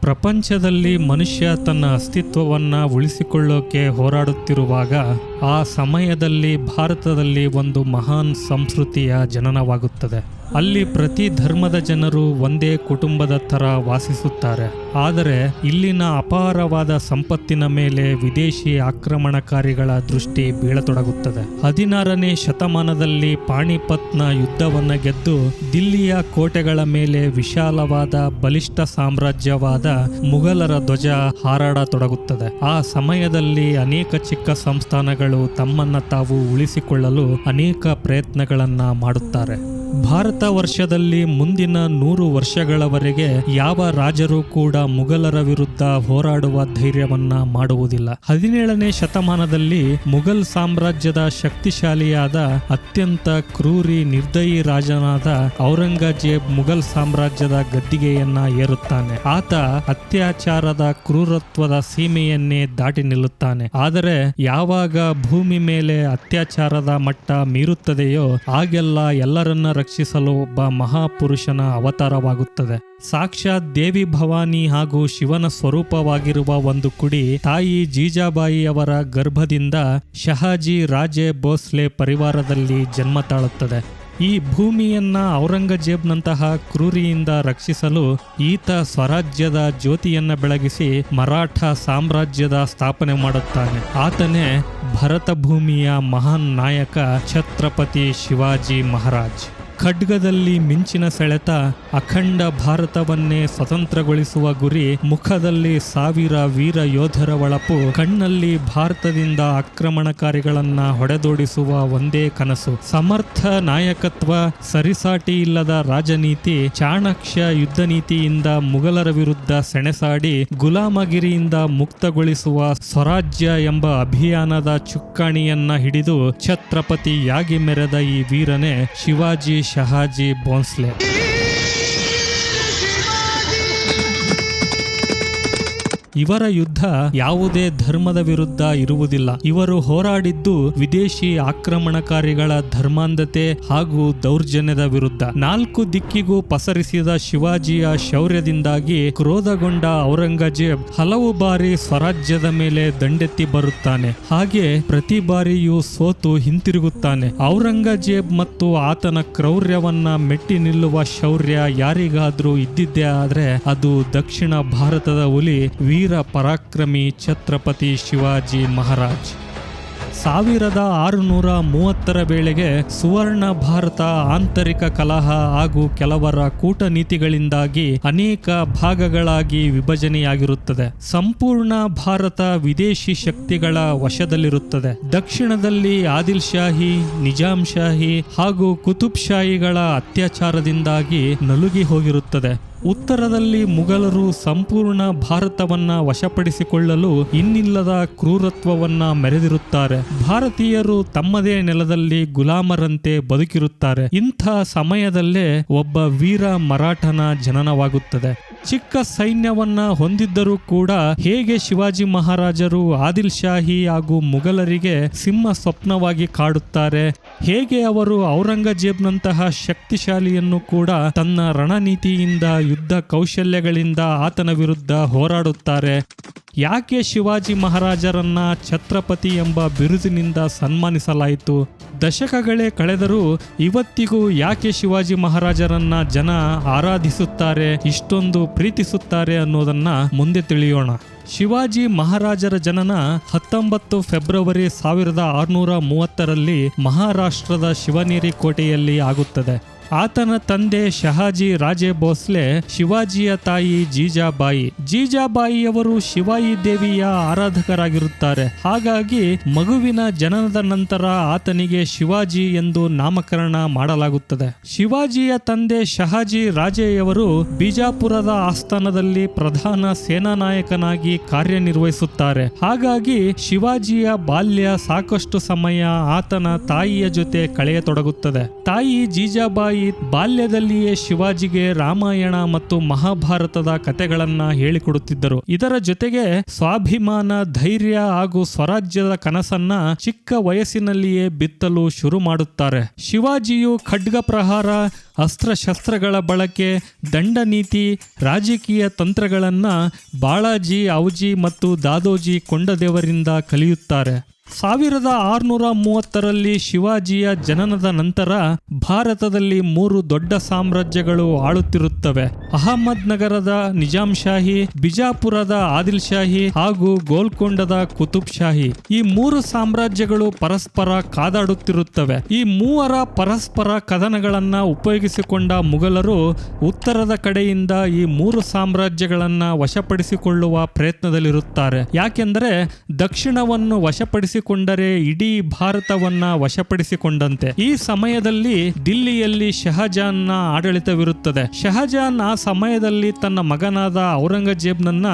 ಪ್ರಪಂಚದಲ್ಲಿ ಮನುಷ್ಯ ತನ್ನ ಅಸ್ತಿತ್ವವನ್ನ ಉಳಿಸಿಕೊಳ್ಳೋಕೆ ಹೋರಾಡುತ್ತಿರುವಾಗ ಆ ಸಮಯದಲ್ಲಿ ಭಾರತದಲ್ಲಿ ಒಂದು ಮಹಾನ್ ಸಂಸ್ಕೃತಿಯ ಜನನವಾಗುತ್ತದೆ. ಅಲ್ಲಿ ಪ್ರತಿ ಧರ್ಮದ ಜನರು ಒಂದೇ ಕುಟುಂಬದ ಥರ ವಾಸಿಸುತ್ತಾರೆ. ಆದರೆ ಇಲ್ಲಿನ ಅಪಾರವಾದ ಸಂಪತ್ತಿನ ಮೇಲೆ ವಿದೇಶಿ ಆಕ್ರಮಣಕಾರಿಗಳ ದೃಷ್ಟಿ ಬೀಳತೊಡಗುತ್ತದೆ. ಹದಿನಾರನೇ ಶತಮಾನದಲ್ಲಿ ಪಾಣಿಪತ್ನ ಯುದ್ಧವನ್ನು ಗೆದ್ದು ದಿಲ್ಲಿಯ ಕೋಟೆಗಳ ಮೇಲೆ ವಿಶಾಲವಾದ ಬಲಿಷ್ಠ ಸಾಮ್ರಾಜ್ಯವಾದ ಮುಘಲರ ಧ್ವಜ ಹಾರಾಡತೊಡಗುತ್ತದೆ. ಆ ಸಮಯದಲ್ಲಿ ಅನೇಕ ಚಿಕ್ಕ ಸಂಸ್ಥಾನಗಳು ತಮ್ಮನ್ನ ತಾವು ಉಳಿಸಿಕೊಳ್ಳಲು ಅನೇಕ ಪ್ರಯತ್ನಗಳನ್ನು ಮಾಡುತ್ತಾರೆ. ಭಾರತ ವರ್ಷದಲ್ಲಿ ಮುಂದಿನ ನೂರು ವರ್ಷಗಳವರೆಗೆ ಯಾವ ರಾಜರು ಕೂಡ ಮುಘಲರ ವಿರುದ್ಧ ಹೋರಾಡುವ ಧೈರ್ಯವನ್ನ ಮಾಡುವುದಿಲ್ಲ. ಹದಿನೇಳನೇ ಶತಮಾನದಲ್ಲಿ ಮುಗಲ್ ಸಾಮ್ರಾಜ್ಯದ ಶಕ್ತಿಶಾಲಿಯಾದ ಅತ್ಯಂತ ಕ್ರೂರಿ ನಿರ್ದಯಿ ರಾಜನಾದ ಔರಂಗಜೇಬ್ ಮುಗಲ್ ಸಾಮ್ರಾಜ್ಯದ ಗದ್ದಿಗೆಯನ್ನ ಏರುತ್ತಾನೆ. ಆತ ಅತ್ಯಾಚಾರದ ಕ್ರೂರತ್ವದ ಸೀಮೆಯನ್ನೇ ದಾಟಿ ನಿಲ್ಲುತ್ತಾನೆ. ಆದರೆ ಯಾವಾಗ ಭೂಮಿ ಮೇಲೆ ಅತ್ಯಾಚಾರದ ಮಟ್ಟ ಮೀರುತ್ತದೆಯೋ ಆಗೆಲ್ಲ ಎಲ್ಲರನ್ನ ರಕ್ಷಿಸಲು ಒಬ್ಬ ಮಹಾಪುರುಷನ ಅವತಾರವಾಗುತ್ತದೆ. ಸಾಕ್ಷಾತ್ ದೇವಿ ಭವಾನಿ ಹಾಗೂ ಶಿವನ ಸ್ವರೂಪವಾಗಿರುವ ಒಂದು ಕುಡಿ ತಾಯಿ ಜೀಜಾಬಾಯಿಯವರ ಗರ್ಭದಿಂದ ಶಹಾಜಿ ರಾಜೆ ಭೋಸ್ಲೆ ಪರಿವಾರದಲ್ಲಿ ಜನ್ಮ ತಾಳುತ್ತದೆ. ಈ ಭೂಮಿಯನ್ನ ಔರಂಗಜೇಬ್ನಂತಹ ಕ್ರೂರಿಯಿಂದ ರಕ್ಷಿಸಲು ಈತ ಸ್ವರಾಜ್ಯದ ಜ್ಯೋತಿಯನ್ನ ಬೆಳಗಿಸಿ ಮರಾಠ ಸಾಮ್ರಾಜ್ಯದ ಸ್ಥಾಪನೆ ಮಾಡುತ್ತಾನೆ. ಆತನೇ ಭರತ ಭೂಮಿಯ ಮಹಾನ್ ನಾಯಕ ಛತ್ರಪತಿ ಶಿವಾಜಿ ಮಹಾರಾಜ್. ಖಡ್ಗದಲ್ಲಿ ಮಿಂಚಿನ ಸೆಳೆತ, ಅಖಂಡ ಭಾರತವನ್ನೇ ಸ್ವತಂತ್ರಗೊಳಿಸುವ ಗುರಿ, ಮುಖದಲ್ಲಿ ಸಾವಿರ ವೀರ ಯೋಧರ ಒಳಪು, ಕಣ್ಣಲ್ಲಿ ಭಾರತದಿಂದ ಆಕ್ರಮಣಕಾರಿಗಳನ್ನ ಹೊಡೆದೋಡಿಸುವ ಒಂದೇ ಕನಸು. ಸಮರ್ಥ ನಾಯಕತ್ವ, ಸರಿಸಾಟಿ ಇಲ್ಲದ ರಾಜನೀತಿ ಚಾಣಕ್ಯ ಯುದ್ಧ ನೀತಿಯಿಂದ ಮುಗಲರ ವಿರುದ್ಧ ಸೆಣಸಾಡಿ, ಗುಲಾಮಗಿರಿಯಿಂದ ಮುಕ್ತಗೊಳಿಸುವ ಸ್ವರಾಜ್ಯ ಎಂಬ ಅಭಿಯಾನದ ಚುಕ್ಕಾಣಿಯನ್ನ ಹಿಡಿದು ಛತ್ರಪತಿಯಾಗಿ ಮೆರೆದ ಈ ವೀರನೇ ಶಿವಾಜಿ ಶಹಾಜಿ ಭೋನ್ಸ್ಲೆ ಇವರ ಯುದ್ಧ ಯಾವುದೇ ಧರ್ಮದ ವಿರುದ್ಧ ಇರುವುದಿಲ್ಲ. ಇವರು ಹೋರಾಡಿದ್ದು ವಿದೇಶಿ ಆಕ್ರಮಣಕಾರಿಗಳ ಧರ್ಮಾಂಧತೆ ಹಾಗೂ ದೌರ್ಜನ್ಯದ ವಿರುದ್ಧ. ನಾಲ್ಕು ದಿಕ್ಕಿಗೂ ಪಸರಿಸಿದ ಶಿವಾಜಿಯ ಶೌರ್ಯದಿಂದಾಗಿ ಕ್ರೋಧಗೊಂಡ ಔರಂಗಜೇಬ್ ಹಲವು ಬಾರಿ ಸ್ವರಾಜ್ಯದ ಮೇಲೆ ದಂಡೆತ್ತಿ ಬರುತ್ತಾನೆ. ಹಾಗೆ ಪ್ರತಿ ಬಾರಿಯೂ ಸೋತು ಹಿಂತಿರುಗುತ್ತಾನೆ. ಔರಂಗಜೇಬ್ ಮತ್ತು ಆತನ ಕ್ರೌರ್ಯವನ್ನ ಮೆಟ್ಟಿ ನಿಲ್ಲುವ ಶೌರ್ಯ ಯಾರಿಗಾದ್ರೂ ಇದ್ದಿದ್ದೇ ಆದ್ರೆ ಅದು ದಕ್ಷಿಣ ಭಾರತದ ಹುಲಿ ವೀರ ಪರಾಕ್ರಮಿ ಛತ್ರಪತಿ ಶಿವಾಜಿ ಮಹಾರಾಜ್. ಸಾವಿರದ ಆರುನೂರ ಮೂವತ್ತರ ವೇಳೆಗೆ ಸುವರ್ಣ ಭಾರತ ಆಂತರಿಕ ಕಲಹ ಹಾಗೂ ಕೆಲವರ ಕೂಟನೀತಿಗಳಿಂದಾಗಿ ಅನೇಕ ಭಾಗಗಳಾಗಿ ವಿಭಜನೆಯಾಗಿರುತ್ತದೆ. ಸಂಪೂರ್ಣ ಭಾರತ ವಿದೇಶಿ ಶಕ್ತಿಗಳ ವಶದಲ್ಲಿರುತ್ತದೆ. ದಕ್ಷಿಣದಲ್ಲಿ ಆದಿಲ್ ಶಾಹಿ, ನಿಜಾಂ ಶಾಹಿ ಹಾಗೂ ಕುತುಬ್ ಶಾಹಿಗಳ ಅತ್ಯಾಚಾರದಿಂದಾಗಿ ನಲುಗಿ ಹೋಗಿರುತ್ತದೆ. ಉತ್ತರದಲ್ಲಿ ಮುಘಲರು ಸಂಪೂರ್ಣ ಭಾರತವನ್ನ ವಶಪಡಿಸಿಕೊಳ್ಳಲು ಇನ್ನಿಲ್ಲದ ಕ್ರೂರತ್ವವನ್ನ ಮೆರೆದಿರುತ್ತಾರೆ. ಭಾರತೀಯರು ತಮ್ಮದೇ ನೆಲದಲ್ಲಿ ಗುಲಾಮರಂತೆ ಬದುಕಿರುತ್ತಾರೆ. ಇಂಥ ಸಮಯದಲ್ಲೇ ಒಬ್ಬ ವೀರ ಮರಾಠನ ಜನನವಾಗುತ್ತದೆ. ಚಿಕ್ಕ ಸೈನ್ಯವನ್ನ ಹೊಂದಿದ್ದರೂ ಕೂಡ ಹೇಗೆ ಶಿವಾಜಿ ಮಹಾರಾಜರು ಆದಿಲ್ ಶಾಹಿ ಹಾಗೂ ಮುಘಲರಿಗೆ ಸಿಂಹ ಸ್ವಪ್ನವಾಗಿ ಕಾಡುತ್ತಾರೆ, ಹೇಗೆ ಅವರು ಔರಂಗಜೇಬ್ನಂತಹ ಶಕ್ತಿಶಾಲಿಯನ್ನು ಕೂಡ ತನ್ನ ರಣನೀತಿಯಿಂದ ಯುದ್ಧ ಕೌಶಲ್ಯಗಳಿಂದ ಆತನ ವಿರುದ್ಧ ಹೋರಾಡುತ್ತಾರೆ. ಯಾಕೆ ಶಿವಾಜಿ ಮಹಾರಾಜರನ್ನ ಛತ್ರಪತಿ ಎಂಬ ಬಿರುದಿನಿಂದ ಸನ್ಮಾನಿಸಲಾಯಿತು? ದಶಕಗಳೇ ಕಳೆದರೂ ಇವತ್ತಿಗೂ ಯಾಕೆ ಶಿವಾಜಿ ಮಹಾರಾಜರನ್ನ ಜನ ಆರಾಧಿಸುತ್ತಾರೆ, ಇಷ್ಟೊಂದು ಪ್ರೀತಿಸುತ್ತಾರೆ ಅನ್ನೋದನ್ನ ಮುಂದೆ ತಿಳಿಯೋಣ. ಶಿವಾಜಿ ಮಹಾರಾಜರ ಜನನ ಹತ್ತೊಂಬತ್ತು ಫೆಬ್ರವರಿ ಸಾವಿರದ ಆರುನೂರ ಮೂವತ್ತರಲ್ಲಿ ಮಹಾರಾಷ್ಟ್ರದ ಶಿವನೇರಿ ಕೋಟೆಯಲ್ಲಿ ಆಗುತ್ತದೆ. ಆತನ ತಂದೆ ಶಹಾಜಿ ರಾಜೆ ಭೋಸ್ಲೆ, ಶಿವಾಜಿಯ ತಾಯಿ ಜೀಜಾಬಾಯಿ. ಜೀಜಾಬಾಯಿಯವರು ಶಿವಾಯಿ ದೇವಿಯ ಆರಾಧಕರಾಗಿರುತ್ತಾರೆ. ಹಾಗಾಗಿ ಮಗುವಿನ ಜನನದ ನಂತರ ಆತನಿಗೆ ಶಿವಾಜಿ ಎಂದು ನಾಮಕರಣ ಮಾಡಲಾಗುತ್ತದೆ. ಶಿವಾಜಿಯ ತಂದೆ ಶಹಾಜಿ ರಾಜೆಯವರು ಬಿಜಾಪುರದ ಆಸ್ಥಾನದಲ್ಲಿ ಪ್ರಧಾನ ಸೇನಾ ನಾಯಕನಾಗಿ ಕಾರ್ಯನಿರ್ವಹಿಸುತ್ತಾರೆ. ಹಾಗಾಗಿ ಶಿವಾಜಿಯ ಬಾಲ್ಯ ಸಾಕಷ್ಟು ಸಮಯ ಆತನ ತಾಯಿಯ ಜೊತೆ ಕಳೆಯತೊಡಗುತ್ತದೆ. ತಾಯಿ ಜೀಜಾಬಾಯಿ ಬಾಲ್ಯದಲ್ಲಿಯೇ ಶಿವಾಜಿಗೆ ರಾಮಾಯಣ ಮತ್ತು ಮಹಾಭಾರತದ ಕಥೆಗಳನ್ನ ಹೇಳಿಕೊಡುತ್ತಿದ್ದರು. ಇದರ ಜೊತೆಗೆ ಸ್ವಾಭಿಮಾನ, ಧೈರ್ಯ ಹಾಗೂ ಸ್ವರಾಜ್ಯದ ಕನಸನ್ನ ಚಿಕ್ಕ ವಯಸ್ಸಿನಲ್ಲಿಯೇ ಬಿತ್ತಲು ಶುರು ಮಾಡುತ್ತಾರೆ. ಶಿವಾಜಿಯು ಖಡ್ಗ ಪ್ರಹಾರ, ಅಸ್ತ್ರಶಸ್ತ್ರಗಳ ಬಳಕೆ, ದಂಡ ನೀತಿ, ರಾಜಕೀಯ ತಂತ್ರಗಳನ್ನ ಬಾಳಾಜಿ, ಔಜಿ ಮತ್ತು ದಾದೋಜಿ ಕೊಂಡದೇವರಿಂದ ಕಲಿಯುತ್ತಾರೆ. ಸಾವಿರದ ಆರುನೂರ ಮೂವತ್ತರಲ್ಲಿ ಶಿವಾಜಿಯ ಜನನದ ನಂತರ ಭಾರತದಲ್ಲಿ ಮೂರು ದೊಡ್ಡ ಸಾಮ್ರಾಜ್ಯಗಳು ಆಳುತ್ತಿರುತ್ತವೆ. ಅಹಮದ್ ನಗರದ ನಿಜಾಂ ಶಾಹಿ, ಬಿಜಾಪುರದ ಆದಿಲ್ ಶಾಹಿ ಹಾಗೂ ಗೋಲ್ಕೊಂಡದ ಕುತುಬ್ ಶಾಹಿ. ಈ ಮೂರು ಸಾಮ್ರಾಜ್ಯಗಳು ಪರಸ್ಪರ ಕಾದಾಡುತ್ತಿರುತ್ತವೆ. ಈ ಮೂವರ ಪರಸ್ಪರ ಕದನಗಳನ್ನ ಉಪಯೋಗಿಸಿಕೊಂಡ ಮುಘಲರು ಉತ್ತರದ ಕಡೆಯಿಂದ ಈ ಮೂರು ಸಾಮ್ರಾಜ್ಯಗಳನ್ನ ವಶಪಡಿಸಿಕೊಳ್ಳುವ ಪ್ರಯತ್ನದಲ್ಲಿರುತ್ತಾರೆ. ಯಾಕೆಂದರೆ ದಕ್ಷಿಣವನ್ನು ವಶಪಡಿಸಿಕೊಂಡರೆ ಇಡೀ ಭಾರತವನ್ನ ವಶಪಡಿಸಿಕೊಂಡಂತೆ. ಈ ಸಮಯದಲ್ಲಿ ದಿಲ್ಲಿಯಲ್ಲಿ ಶಹಜಾನ್ನ ಆಡಳಿತವಿರುತ್ತದೆ. ಶಹಜಾನ್ ಆ ಸಮಯದಲ್ಲಿ ತನ್ನ ಮಗನಾದ ಔರಂಗಜೇಬ್ನನ್ನ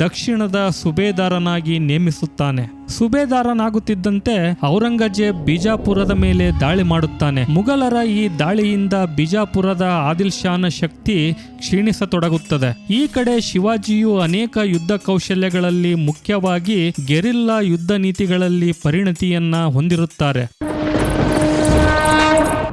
ದಕ್ಷಿಣದ ಸುಬೇದಾರನಾಗಿ ನೇಮಿಸುತ್ತಾನೆ. ಸುಬೇದಾರನಾಗುತ್ತಿದ್ದಂತೆ ಔರಂಗಜೇಬ್ ಬಿಜಾಪುರದ ಮೇಲೆ ದಾಳಿ ಮಾಡುತ್ತಾನೆ. ಮುಘಲರ ಈ ದಾಳಿಯಿಂದ ಬಿಜಾಪುರದ ಆದಿಲ್ ಶಾನ ಶಕ್ತಿ ಕ್ಷೀಣಿಸತೊಡಗುತ್ತದೆ. ಈ ಕಡೆ ಶಿವಾಜಿಯು ಅನೇಕ ಯುದ್ಧ ಕೌಶಲ್ಯಗಳಲ್ಲಿ ಮುಖ್ಯವಾಗಿ ಗೆರಿಲ್ಲಾ ಯುದ್ಧ ನೀತಿಗಳಲ್ಲಿ ಪರಿಣತಿಯನ್ನ ಹೊಂದಿರುತ್ತಾರೆ.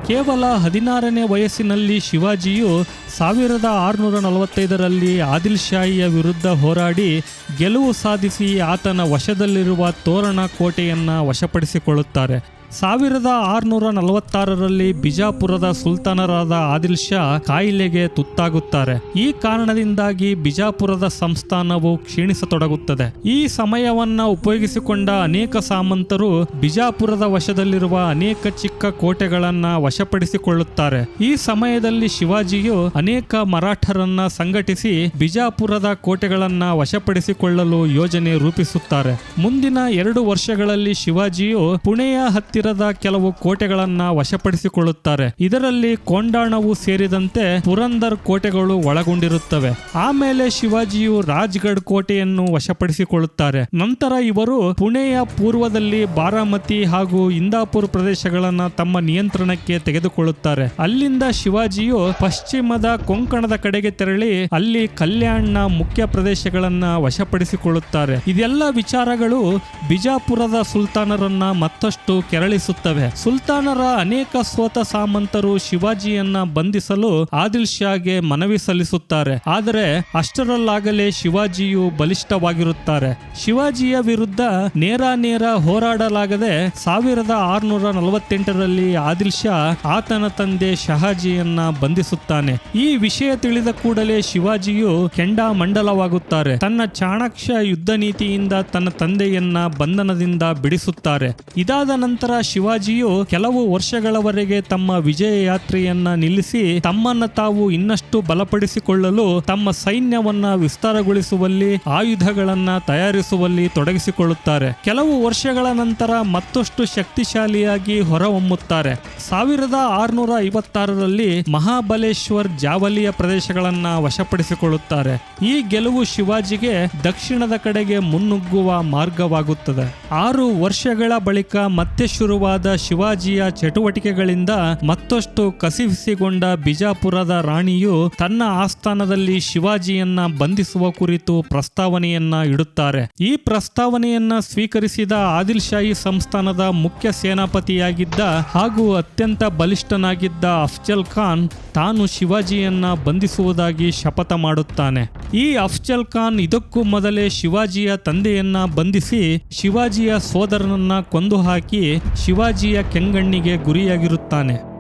ಕೇವಲ ಹದಿನಾರನೇ ವಯಸ್ಸಿನಲ್ಲಿ ಶಿವಾಜಿಯು ಸಾವಿರದ ಆರುನೂರ ನಲವತ್ತೈದರಲ್ಲಿ ಆದಿಲ್ ಶಾಹಿಯ ವಿರುದ್ಧ ಹೋರಾಡಿ ಗೆಲುವು ಸಾಧಿಸಿ ಆತನ ವಶದಲ್ಲಿರುವ ತೋರಣ ಕೋಟೆಯನ್ನು ವಶಪಡಿಸಿಕೊಳ್ಳುತ್ತಾರೆ. ಸಾವಿರದ ಆರುನೂರ ನಲವತ್ತಾರರಲ್ಲಿ ಬಿಜಾಪುರದ ಸುಲ್ತಾನರಾದ ಆದಿಲ್ ಶಾ ಕಾಯಿಲೆಗೆ ತುತ್ತಾಗುತ್ತಾರೆ. ಈ ಕಾರಣದಿಂದಾಗಿ ಬಿಜಾಪುರದ ಸಂಸ್ಥಾನವು ಕ್ಷೀಣಿಸತೊಡಗುತ್ತದೆ. ಈ ಸಮಯವನ್ನ ಉಪಯೋಗಿಸಿಕೊಂಡ ಅನೇಕ ಸಾಮಂತರು ಬಿಜಾಪುರದ ವಶದಲ್ಲಿರುವ ಅನೇಕ ಚಿಕ್ಕ ಕೋಟೆಗಳನ್ನ ವಶಪಡಿಸಿಕೊಳ್ಳುತ್ತಾರೆ. ಈ ಸಮಯದಲ್ಲಿ ಶಿವಾಜಿಯು ಅನೇಕ ಮರಾಠರನ್ನ ಸಂಘಟಿಸಿ ಬಿಜಾಪುರದ ಕೋಟೆಗಳನ್ನ ವಶಪಡಿಸಿಕೊಳ್ಳಲು ಯೋಜನೆ ರೂಪಿಸುತ್ತಾರೆ. ಮುಂದಿನ ಎರಡು ವರ್ಷಗಳಲ್ಲಿ ಶಿವಾಜಿಯು ಪುಣೆಯ ಹತ್ತಿರದ ಕೆಲವು ಕೋಟೆಗಳನ್ನ ವಶಪಡಿಸಿಕೊಳ್ಳುತ್ತಾರೆ. ಇದರಲ್ಲಿ ಕೊಂಡಾಣವು ಸೇರಿದಂತೆ ಪುರಂದರ್ ಕೋಟೆಗಳು ಒಳಗೊಂಡಿರುತ್ತವೆ. ಆಮೇಲೆ ಶಿವಾಜಿಯು ರಾಜ್ಗಢ್ ಕೋಟೆಯನ್ನು ವಶಪಡಿಸಿಕೊಳ್ಳುತ್ತಾರೆ. ನಂತರ ಇವರು ಪುಣೆಯ ಪೂರ್ವದಲ್ಲಿ ಬಾರಾಮತಿ ಹಾಗೂ ಇಂದಾಪುರ್ ಪ್ರದೇಶಗಳನ್ನ ತಮ್ಮ ನಿಯಂತ್ರಣಕ್ಕೆ ತೆಗೆದುಕೊಳ್ಳುತ್ತಾರೆ. ಅಲ್ಲಿಂದ ಶಿವಾಜಿಯು ಪಶ್ಚಿಮದ ಕೊಂಕಣದ ಕಡೆಗೆ ತೆರಳಿ ಅಲ್ಲಿ ಕಲ್ಯಾಣ್ನ ಮುಖ್ಯ ಪ್ರದೇಶಗಳನ್ನ ವಶಪಡಿಸಿಕೊಳ್ಳುತ್ತಾರೆ. ಇದೆಲ್ಲ ವಿಚಾರಗಳು ಬಿಜಾಪುರದ ಸುಲ್ತಾನರನ್ನ ಮತ್ತಷ್ಟು ಕೆರಳಿಸುತ್ತವೆ ಸುಲ್ತಾನರ ಅನೇಕ ಸ್ವತ ಸಾಮಂತರು ಶಿವಾಜಿಯನ್ನ ಬಂಧಿಸಲು ಆದಿಲ್ ಶಾಗೆ ಮನವಿ ಸಲ್ಲಿಸುತ್ತಾರೆ. ಆದರೆ ಅಷ್ಟರಲ್ಲಾಗಲೇ ಶಿವಾಜಿಯು ಬಲಿಷ್ಠವಾಗಿರುತ್ತಾರೆ. ಶಿವಾಜಿಯ ವಿರುದ್ಧ ನೇರ ನೇರ ಹೋರಾಡಲಾಗದೆ ಸಾವಿರದ ಆರುನೂರ ನಲವತ್ತೆಂಟರಲ್ಲಿ ಆದಿಲ್ ಶಾ ಆತನ ತಂದೆ ಶಹಾಜಿಯನ್ನ ಬಂಧಿಸುತ್ತಾನೆ. ಈ ವಿಷಯ ತಿಳಿದ ಕೂಡಲೇ ಶಿವಾಜಿಯು ಕೆಂಡಾಮಂಡಲವಾಗುತ್ತಾರೆ. ತನ್ನ ಚಾಣಾಕ್ಷ ಯುದ್ಧ ನೀತಿಯಿಂದ ತನ್ನ ತಂದೆಯನ್ನ ಬಂಧನದಿಂದ ಬಿಡಿಸುತ್ತಾರೆ. ಇದಾದ ನಂತರ ಶಿವಾಜಿಯು ಕೆಲವು ವರ್ಷಗಳವರೆಗೆ ತಮ್ಮ ವಿಜಯ ಯಾತ್ರೆಯನ್ನ ನಿಲ್ಲಿಸಿ ತಮ್ಮನ್ನ ತಾವು ಇನ್ನಷ್ಟು ಬಲಪಡಿಸಿಕೊಳ್ಳಲು ತಮ್ಮ ಸೈನ್ಯವನ್ನ ವಿಸ್ತಾರಗೊಳಿಸುವಲ್ಲಿ, ಆಯುಧಗಳನ್ನ ತಯಾರಿಸುವಲ್ಲಿ ತೊಡಗಿಸಿಕೊಳ್ಳುತ್ತಾರೆ. ಕೆಲವು ವರ್ಷಗಳ ನಂತರ ಮತ್ತಷ್ಟು ಶಕ್ತಿಶಾಲಿಯಾಗಿ ಹೊರಹೊಮ್ಮುತ್ತಾರೆ. ಸಾವಿರದ ಆರುನೂರ ಐವತ್ತಾರರಲ್ಲಿ ಮಹಾಬಲೇಶ್ವರ್ ಜಾವಲಿಯ ಪ್ರದೇಶಗಳನ್ನ ವಶಪಡಿಸಿಕೊಳ್ಳುತ್ತಾರೆ. ಈ ಗೆಲುವು ಶಿವಾಜಿಗೆ ದಕ್ಷಿಣದ ಕಡೆಗೆ ಮುನ್ನುಗ್ಗುವ ಮಾರ್ಗವಾಗುತ್ತದೆ. ಆರು ವರ್ಷಗಳ ಬಳಿಕ ಮತ್ತೆ ಶುರುವಾದ ಶಿವಾಜಿಯ ಚಟುವಟಿಕೆಗಳಿಂದ ಮತ್ತಷ್ಟು ಕಸಿವಿಸಿಗೊಂಡ ಬಿಜಾಪುರದ ರಾಣಿಯು ತನ್ನ ಆಸ್ಥಾನದಲ್ಲಿ ಶಿವಾಜಿಯನ್ನ ಬಂಧಿಸುವ ಕುರಿತು ಪ್ರಸ್ತಾವನೆಯನ್ನ ಇಡುತ್ತಾರೆ. ಈ ಪ್ರಸ್ತಾವನೆಯನ್ನ ಸ್ವೀಕರಿಸಿದ ಆದಿಲ್ ಶಾಹಿ ಸಂಸ್ಥಾನದ ಮುಖ್ಯ ಸೇನಾಪತಿಯಾಗಿದ್ದ ಹಾಗೂ ಅತ್ಯಂತ ಬಲಿಷ್ಠನಾಗಿದ್ದ ಅಫ್ಜಲ್ ಖಾನ್ ತಾನು ಶಿವಾಜಿಯನ್ನ ಬಂಧಿಸುವುದಾಗಿ ಶಪಥ ಮಾಡುತ್ತಾನೆ. ಈ ಅಫ್ಜಲ್ ಖಾನ್ ಇದಕ್ಕೂ ಮೊದಲೇ ಶಿವಾಜಿಯ ತಂದೆಯನ್ನ ಬಂಧಿಸಿ ಶಿವಾಜಿಯ ಸೋದರನನ್ನ ಕೊಂದು ಹಾಕಿ ಶಿವಾಜಿಯ ಕೆಂಗಣ್ಣಿಗೆ ಗುರಿಯಾಗಿರುತ್ತಾನೆ.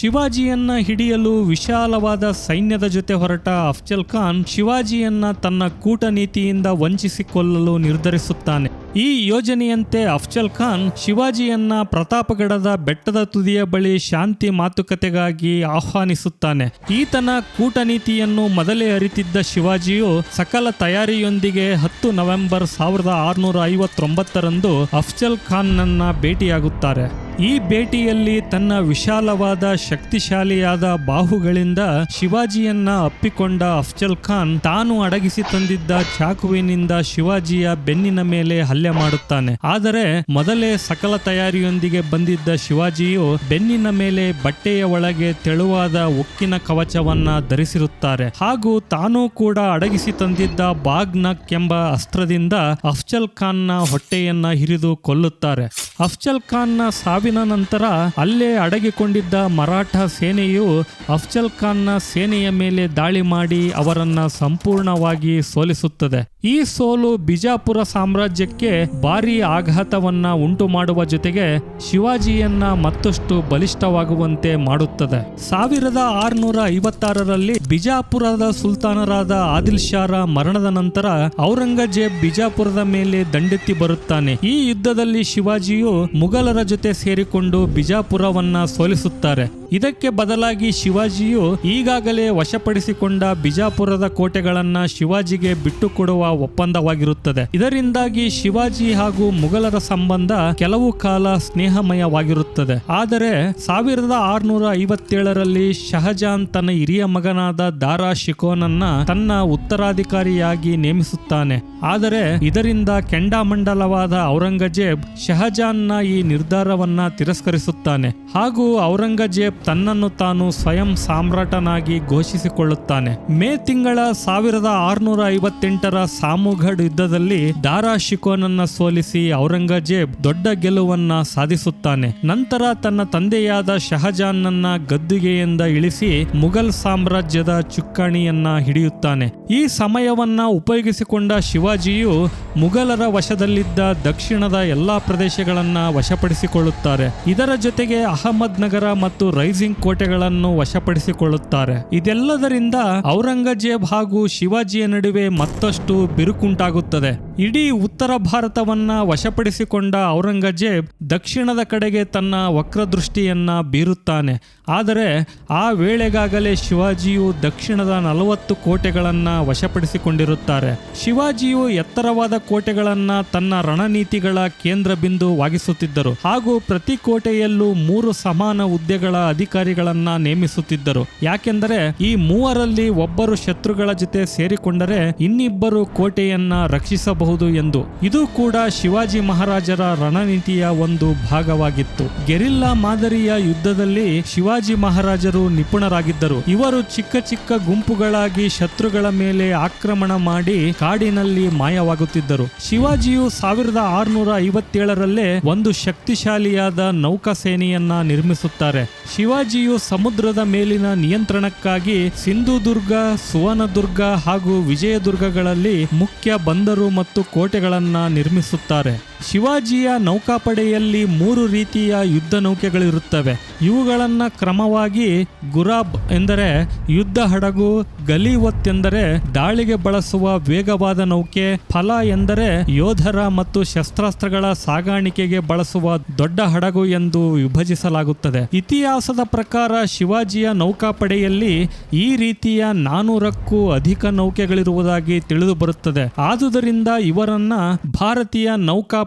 ಶಿವಾಜಿಯನ್ನ ಹಿಡಿಯಲು ವಿಶಾಲವಾದ ಸೈನ್ಯದ ಜೊತೆ ಹೊರಟ ಅಫ್ಜಲ್ ಖಾನ್ ಶಿವಾಜಿಯನ್ನ ತನ್ನ ಕೂಟನೀತಿಯಿಂದ ವಂಚಿಸಿಕೊಳ್ಳಲು ನಿರ್ಧರಿಸುತ್ತಾನೆ. ಈ ಯೋಜನೆಯಂತೆ ಅಫ್ಜಲ್ ಖಾನ್ ಶಿವಾಜಿಯನ್ನ ಪ್ರತಾಪಗಢದ ಬೆಟ್ಟದ ತುದಿಯ ಬಳಿ ಶಾಂತಿ ಮಾತುಕತೆಗಾಗಿ ಆಹ್ವಾನಿಸುತ್ತಾನೆ. ಈತನ ಕೂಟನೀತಿಯನ್ನು ಮೊದಲೇ ಅರಿತಿದ್ದ ಶಿವಾಜಿಯು ಸಕಲ ತಯಾರಿಯೊಂದಿಗೆ ಹತ್ತು ನವೆಂಬರ್ ಸಾವಿರದ ಆರುನೂರ ಐವತ್ತೊಂಬತ್ತರಂದು ಅಫ್ಜಲ್ ಖಾನ್ನನ್ನ ಭೇಟಿಯಾಗುತ್ತಾರೆ. ಈ ಭೇಟಿಯಲ್ಲಿ ತನ್ನ ವಿಶಾಲವಾದ ಶಕ್ತಿಶಾಲಿಯಾದ ಬಾಹುಗಳಿಂದ ಶಿವಾಜಿಯನ್ನ ಅಪ್ಪಿಕೊಂಡ ಅಫ್ಜಲ್ ಖಾನ್ ತಾನು ಅಡಗಿಸಿ ತಂದಿದ್ದ ಚಾಕುವಿನಿಂದ ಶಿವಾಜಿಯ ಬೆನ್ನಿನ ಮೇಲೆ ಹಲ್ಲೆ ಮಾಡುತ್ತಾನೆ. ಆದರೆ ಮೊದಲೇ ಸಕಲ ತಯಾರಿಯೊಂದಿಗೆ ಬಂದಿದ್ದ ಶಿವಾಜಿಯು ಬೆನ್ನಿನ ಮೇಲೆ ಬಟ್ಟೆಯ ಒಳಗೆ ತೆಳುವಾದ ಉಕ್ಕಿನ ಕವಚವನ್ನ ಧರಿಸಿರುತ್ತಾರೆ. ಹಾಗೂ ತಾನೂ ಕೂಡ ಅಡಗಿಸಿ ತಂದಿದ್ದ ಬಾಗ್ನಕ್ ಎಂಬ ಅಸ್ತ್ರದಿಂದ ಅಫ್ಜಲ್ ಖಾನ್ನ ಹೊಟ್ಟೆಯನ್ನ ಹಿರಿದು ಕೊಲ್ಲುತ್ತಾರೆ. ಅಫ್ಜಲ್ ಖಾನ್ನ ಸಾವಿನ ನಂತರ ಅಲ್ಲೇ ಅಡಗಿಕೊಂಡಿದ್ದ ಮರಾಠ ಸೇನೆಯು ಅಫ್ಜಲ್ ಖಾನ್ನ ಸೇನೆಯ ಮೇಲೆ ದಾಳಿ ಮಾಡಿ ಅವರನ್ನ ಸಂಪೂರ್ಣವಾಗಿ ಸೋಲಿಸುತ್ತದೆ. ಈ ಸೋಲು ಬಿಜಾಪುರ ಸಾಮ್ರಾಜ್ಯಕ್ಕೆ ಭಾರೀ ಆಘಾತವನ್ನ ಉಂಟು ಮಾಡುವ ಜೊತೆಗೆ ಶಿವಾಜಿಯನ್ನ ಮತ್ತಷ್ಟು ಬಲಿಷ್ಠವಾಗುವಂತೆ ಮಾಡುತ್ತದೆ. ಸಾವಿರದ ಆರುನೂರ ಐವತ್ತಾರರಲ್ಲಿ ಬಿಜಾಪುರದ ಸುಲ್ತಾನರಾದ ಆದಿಲ್ ಶಾರ ಮರಣದ ನಂತರ ಔರಂಗಜೇಬ್ ಬಿಜಾಪುರದ ಮೇಲೆ ದಂಡೆತ್ತಿ ಬರುತ್ತಾನೆ. ಈ ಯುದ್ಧದಲ್ಲಿ ಶಿವಾಜಿಯು ಮುಘಲರ ಜೊತೆ ಸೇರಿಕೊಂಡು ಬಿಜಾಪುರವನ್ನ ಸೋಲಿಸುತ್ತಾರೆ. ಇದಕ್ಕೆ ಬದಲಾಗಿ ಶಿವಾಜಿಯು ಈಗಾಗಲೇ ವಶಪಡಿಸಿಕೊಂಡ ಬಿಜಾಪುರದ ಕೋಟೆಗಳನ್ನ ಶಿವಾಜಿಗೆ ಬಿಟ್ಟುಕೊಡುವ ಒಪ್ಪಂದವಾಗಿರುತ್ತದೆ. ಇದರಿಂದಾಗಿ ಶಿವಾಜಿ ಹಾಗೂ ಮುಘಲರ ಸಂಬಂಧ ಕೆಲವು ಕಾಲ ಸ್ನೇಹಮಯವಾಗಿರುತ್ತದೆ. ಆದರೆ ಸಾವಿರದ ಆರುನೂರ ಐವತ್ತೇಳರಲ್ಲಿ ಶಹಜಾನ್ ತನ್ನ ಹಿರಿಯ ಮಗನಾದ ದಾರಾ ಶಿಕೋನನ್ನ ತನ್ನ ಉತ್ತರಾಧಿಕಾರಿಯಾಗಿ ನೇಮಿಸುತ್ತಾನೆ. ಆದರೆ ಇದರಿಂದ ಕೆಂಡಾಮಂಡಲವಾದ ಔರಂಗಜೇಬ್ ಶಹಜಾನ್ನ ಈ ನಿರ್ಧಾರವನ್ನ ತಿರಸ್ಕರಿಸುತ್ತಾನೆ. ಹಾಗೂ ಔರಂಗಜೇಬ್ ತನ್ನನ್ನು ತಾನು ಸ್ವಯಂ ಸಾಮ್ರಾಟನಾಗಿ ಘೋಷಿಸಿಕೊಳ್ಳುತ್ತಾನೆ. ಮೇ ತಿಂಗಳ ಸಾವಿರದ ಆರುನೂರ ಐವತ್ತೆಂಟರ ಸಾಮುಘಡ್ ಯುದ್ಧದಲ್ಲಿ ದಾರಾ ಶಿಕೋನನ್ನ ಸೋಲಿಸಿ ಔರಂಗಜೇಬ್ ದೊಡ್ಡ ಗೆಲುವನ್ನ ಸಾಧಿಸುತ್ತಾನೆ. ನಂತರ ತನ್ನ ತಂದೆಯಾದ ಶಹಜಾನ್ನನ್ನ ಗದ್ದುಗೆಯಿಂದ ಇಳಿಸಿ ಮುಘಲ್ ಸಾಮ್ರಾಜ್ಯದ ಚುಕ್ಕಾಣಿಯನ್ನ ಹಿಡಿಯುತ್ತಾನೆ. ಈ ಸಮಯವನ್ನ ಉಪಯೋಗಿಸಿಕೊಂಡ ಶಿವಾಜಿಯು ಮುಘಲರ ವಶದಲ್ಲಿದ್ದ ದಕ್ಷಿಣದ ಎಲ್ಲಾ ಪ್ರದೇಶಗಳನ್ನ ವಶಪಡಿಸಿಕೊಳ್ಳುತ್ತಾರೆ ಇದರ ಜೊತೆಗೆ ಅಹಮದ್ ನಗರ ಮತ್ತು ರೈಸಿಂಗ್ ಕೋಟೆಗಳನ್ನು ವಶಪಡಿಸಿಕೊಳ್ಳುತ್ತಾರೆ. ಇದೆಲ್ಲದರಿಂದ ಔರಂಗಜೇಬ್ ಹಾಗೂ ಶಿವಾಜಿಯ ನಡುವೆ ಮತ್ತಷ್ಟು ಬಿರುಕುಂಟಾಗುತ್ತದೆ. ಇಡೀ ಉತ್ತರ ಭಾರತವನ್ನ ವಶಪಡಿಸಿಕೊಂಡ ಔರಂಗಜೇಬ್ ದಕ್ಷಿಣದ ಕಡೆಗೆ ತನ್ನ ವಕ್ರದೃಷ್ಟಿಯನ್ನ ಬೀರುತ್ತಾನೆ. ಆದರೆ ಆ ವೇಳೆಗಾಗಲೇ ಶಿವಾಜಿಯು ದಕ್ಷಿಣದ ನಲವತ್ತು ಕೋಟೆಗಳನ್ನ ವಶಪಡಿಸಿಕೊಂಡಿರುತ್ತಾರೆ. ಶಿವಾಜಿಯು ಎತ್ತರವಾದ ಕೋಟೆಗಳನ್ನ ತನ್ನ ರಣನೀತಿಗಳ ಕೇಂದ್ರ ಬಿಂದುವಾಗಿಸುತ್ತಿದ್ದರು ಹಾಗೂ ಪ್ರತಿ ಕೋಟೆಯಲ್ಲೂ ಮೂರು ಸಮಾನ ಹುದ್ದೆಗಳ ಅಧಿಕಾರಿಗಳನ್ನ ನೇಮಿಸುತ್ತಿದ್ದರು. ಯಾಕೆಂದರೆ ಈ ಮೂವರಲ್ಲಿ ಒಬ್ಬರು ಶತ್ರುಗಳ ಜೊತೆ ಸೇರಿಕೊಂಡರೆ ಇನ್ನಿಬ್ಬರು ಕೋಟೆಯನ್ನ ರಕ್ಷಿಸಬಹುದು ಎಂದು. ಇದು ಕೂಡ ಶಿವಾಜಿ ಮಹಾರಾಜರ ರಣನೀತಿಯ ಒಂದು ಭಾಗವಾಗಿತ್ತು. ಗೆರಿಲ್ಲಾ ಮಾದರಿಯ ಯುದ್ಧದಲ್ಲಿ ಶಿವಾಜಿ ಮಹಾರಾಜರು ನಿಪುಣರಾಗಿದ್ದರು. ಇವರು ಚಿಕ್ಕ ಚಿಕ್ಕ ಗುಂಪುಗಳಾಗಿ ಶತ್ರುಗಳ ಮೇಲೆ ಆಕ್ರಮಣ ಮಾಡಿ ಕಾಡಿನಲ್ಲಿ ಮಾಯವಾಗುತ್ತಿದ್ದರು. ಶಿವಾಜಿಯು ಸಾವಿರದ ಆರುನೂರ ಐವತ್ತೇಳರಲ್ಲೇ ಒಂದು ಶಕ್ತಿಶಾಲಿಯಾದ ನೌಕಾ ಸೇನೆಯನ್ನ ನಿರ್ಮಿಸುತ್ತಾರೆ. ಶಿವಾಜಿಯು ಸಮುದ್ರದ ಮೇಲಿನ ನಿಯಂತ್ರಣಕ್ಕಾಗಿ ಸಿಂಧುದುರ್ಗ, ಸುವರ್ಣದುರ್ಗ ಹಾಗೂ ವಿಜಯದುರ್ಗಗಳಲ್ಲಿ ಮುಖ್ಯ ಬಂದರು ಮತ್ತು ಕೋಟೆಗಳನ್ನ ನಿರ್ಮಿಸುತ್ತಾರೆ. ಶಿವಾಜಿಯ ನೌಕಾಪಡೆಯಲ್ಲಿ ಮೂರು ರೀತಿಯ ಯುದ್ಧ ನೌಕೆಗಳಿರುತ್ತವೆ. ಇವುಗಳನ್ನು ಕ್ರಮವಾಗಿ ಗುರಾಬ್ ಎಂದರೆ ಯುದ್ಧ ಹಡಗು, ಗಲಿವತ್ ಎಂದರೆ ದಾಳಿಗೆ ಬಳಸುವ ವೇಗವಾದ ನೌಕೆ, ಫಲ ಎಂದರೆ ಯೋಧರ ಮತ್ತು ಶಸ್ತ್ರಾಸ್ತ್ರಗಳ ಸಾಗಾಣಿಕೆಗೆ ಬಳಸುವ ದೊಡ್ಡ ಹಡಗು ಎಂದು ವಿಭಜಿಸಲಾಗುತ್ತದೆ. ಇತಿಹಾಸದ ಪ್ರಕಾರ ಶಿವಾಜಿಯ ನೌಕಾಪಡೆಯಲ್ಲಿ ಈ ರೀತಿಯ ನಾನೂರಕ್ಕೂ ಅಧಿಕ ನೌಕೆಗಳಿರುವುದಾಗಿ ತಿಳಿದು ಬರುತ್ತದೆ ಆದುದರಿಂದ ಇವರನ್ನ ಭಾರತೀಯ